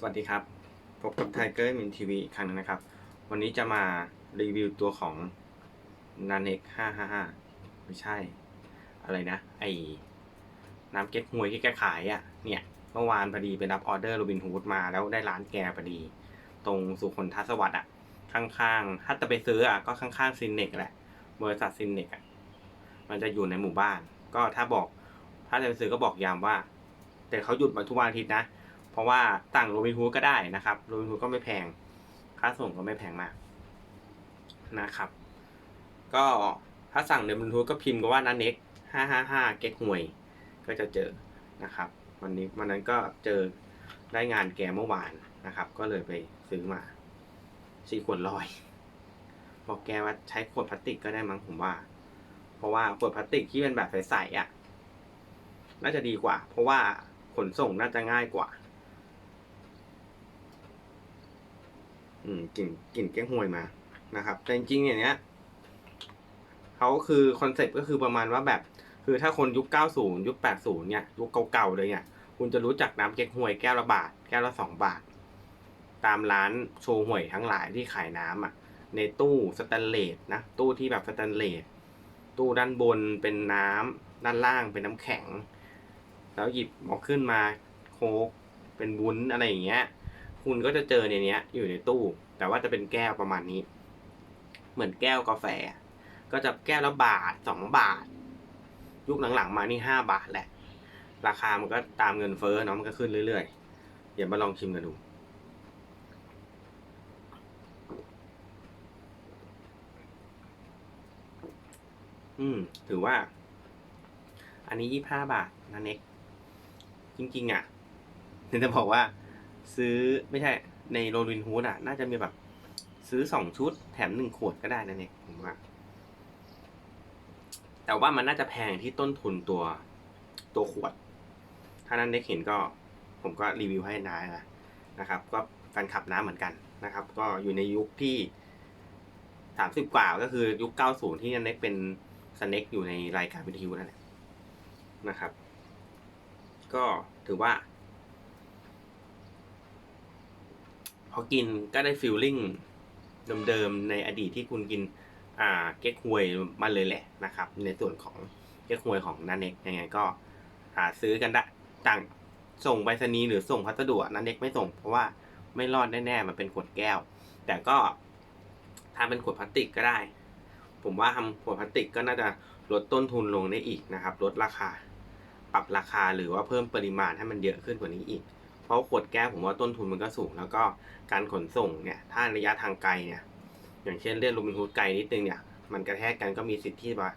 สวัสดีครับ พบกับไทเกอร์มินทีวีอีกครั้งหนึงนะครับ วันนี้จะมารีวิวตัวของนาเน็ก555ไม่ใช่ อะไรนะ ไอ้น้ำเก๊กฮวยที่แกขายอะ่ะ เนี่ยเมื่อวานพอดีไปรับออเดอร์โรบินฮูดมาแล้วได้ร้านแกพอดี ตรงสุคนทัศวรรค์อะ ข้างๆ ถ้าจะไปซื้ออะก็ข้างๆซินเนกแหละบริษัทซินเนกอะ มันจะอยู่ในหมู่บ้าน ก็ถ้าบอก ถ้าจะไปซื้อก็บอกยามว่า แต่เขาหยุดมาทุกวันอาทิตย์นะ ราะว่าสั่งโรบินฮูดก็ได้นะครับโรบินฮูดก็ไม่แพง ค่าส่งก็ไม่แพงมากนะครับ ก็ถ้าสั่งโรบินฮูดก็พิมพ์ก็ว่านันเน็กห้าห้าห้าเก๊กหวย ก็จะเจอนะครับ วันนี้วันนั้นก็เจอได้งานแกเมื่อวานนะครับ ก็เลยไปซื้อมาสี่ขวดร้อย บอกแกว่าใช้ขวดพลาสติกก็ได้มั้งผมว่า เพราะว่าขวดพลาสติกที่เป็นแบบใสๆอะน่าจะดีกว่า เพราะว่าขนส่งน่าจะง่ายกว่า อืมกลิ่นกลิ่นแก้งหวยมานะครับ แต่จริงๆอย่างเนี้ยเขาคือคอนเซ็ปต์ก็คือประมาณว่าแบบ คือถ้าคนยุค 90 ยุค 80 เนี่ย ยุคเก่าๆเลยเนี่ย คุณจะรู้จักน้ำเก๊กฮวยแก้วละบาท แก้วละสองบาท ตามร้านโชว์หวยทั้งหลายที่ขายน้ำอะ ในตู้สแตนเลสนะ ตู้ที่แบบสแตนเลส ตู้ด้านบนเป็นน้ำ ด้านล่างเป็นน้ำแข็ง แล้วหยิบออกขึ้นมาโคกเป็นวุ้นอะไรอย่างเงี้ย คุณก็จะเจอในนี้ยอยู่ในตู้ แต่ว่าจะเป็นแก้วประมาณนี้ เหมือนแก้วกาแฟ ก็จะแก้วละบาทสองบาท ยุคหลังๆมานี่ห้าบาทแหละ ราคามันก็ตามเงินเฟ้อเนาะมันก็ขึ้นเรื่อยๆ เดี๋ยวมาลองชิมกันดูอืม ถือว่า อันนี้ยี่ห้าบาทนะเน็ก จริง ๆ อะเดี๋ยวจะบอกว่า ซื้อไม่ใช่ในโรลินฮูดอะ น่าจะมีแบบ ซื้อสองชุด แถมหนึ่งขวดก็ได้นะเนี่ยผมว่า แต่ว่ามันน่าจะแพงที่ต้นทุนตัวตัวขวด ถ้านั้นเน็กเห็นก็ผมก็รีวิวให้นายนะนะครับ ก็แฟนคลับน้ำเหมือนกันนะครับ ก็อยู่ในยุคที่สามสิบกว่าก็คือยุคเก้าศูนย์ที่นันเน็กเป็นสเน็กอยู่ในรายการวิทยุนั่นแหละนะครับ ก็ถือว่า พ อกินก็ได้ฟิลลิ่งเดิมๆในอดีตที่คุณกินอ่าเก๊กฮวยมาเลยแหละนะครับ ในส่วนของเก๊กฮวยของนันเน็กยังไงก็หาซื้อกันได้ต่างส่งไปรษณีย์หรือส่งพัสดุนันเน็กไม่ส่งเพราะว่าไม่รอดแน่ๆมันเป็นขวดแก้ว แต่ก็ถ้าเป็นขวดพลาสติกก็ได้ ผมว่าทำขวดพลาสติกก็น่าจะลดต้นทุนลงได้อีกนะครับ ลดราคา ปรับราคาหรือว่าเพิ่มปริมาณให้มันเยอะขึ้นกว่านี้อีก เพราะขวดแก้วผมว่าต้นทุนมันก็สูง แล้วก็การขนส่งเนี่ยถ้าระยะทางไกลเนี่ยอย่างเช่นเล่นลูมินฮูดไกลนิดนึงเนี่ยมันกระแทกกันก็มีสิทธิ์ที่จะ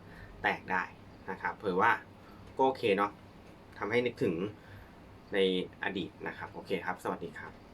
แตกได้นะครับเผื่อว่าก็โอเคเนาะทำให้นึกถึงในอดีตนะครับ โอเคครับ สวัสดีครับ